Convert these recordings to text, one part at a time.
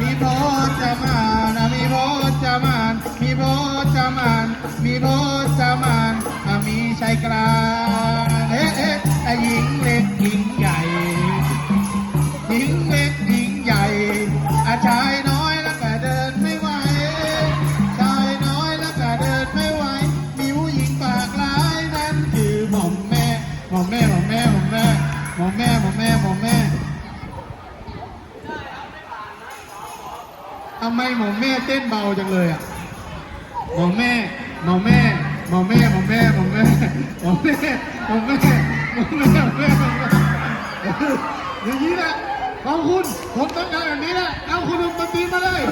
มีโพจมานอะมีโพจมานมีโพจมานมีโพจมานอะมีชายกลาง ทำไมหมอแม่เต้นเบาจังเลยอะหม่อมแม่หม่อมแม่หมอแม่หมอแม่หมอแม่หมอแม่หมอแม่หมอแม่หมอแม่หมอแม่อย่างนี้แหละขอบคุณผมต้องการแบบนี้แหละเอาคุณลุงมาตีมาเลย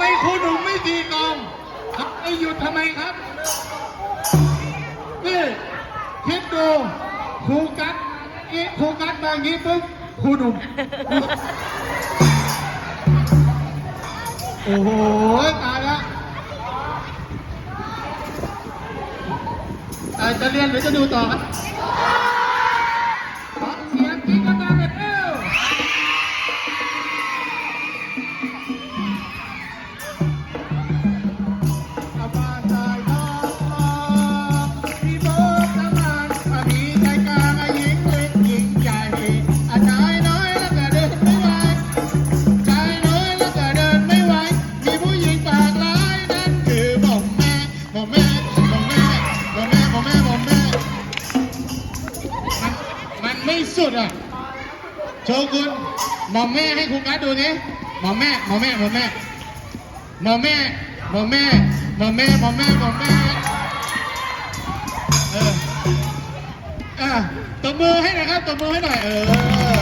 ไมคุณหนุ่มไม่ดีกองทำไมหยุดทำไมครับ นี่คิดดูครูกัดอีครูกัดมาอย่างนี้ปุ๊บครูหนุ่มโอ้โหตายแล้วอะจะเรียนหรือจะดูต่อครับ ไม่สุดอะโชกุนหมอมแม่ให้ครูกัดดูนี่หมอมแม่หมอมแม่หมอมแม่หมอมแม่หมอมแม่หมอมแม่หมอมแม่หมอมแม่เอออะตบมือให้หน่อยครับตบมือให้หน่อยเออ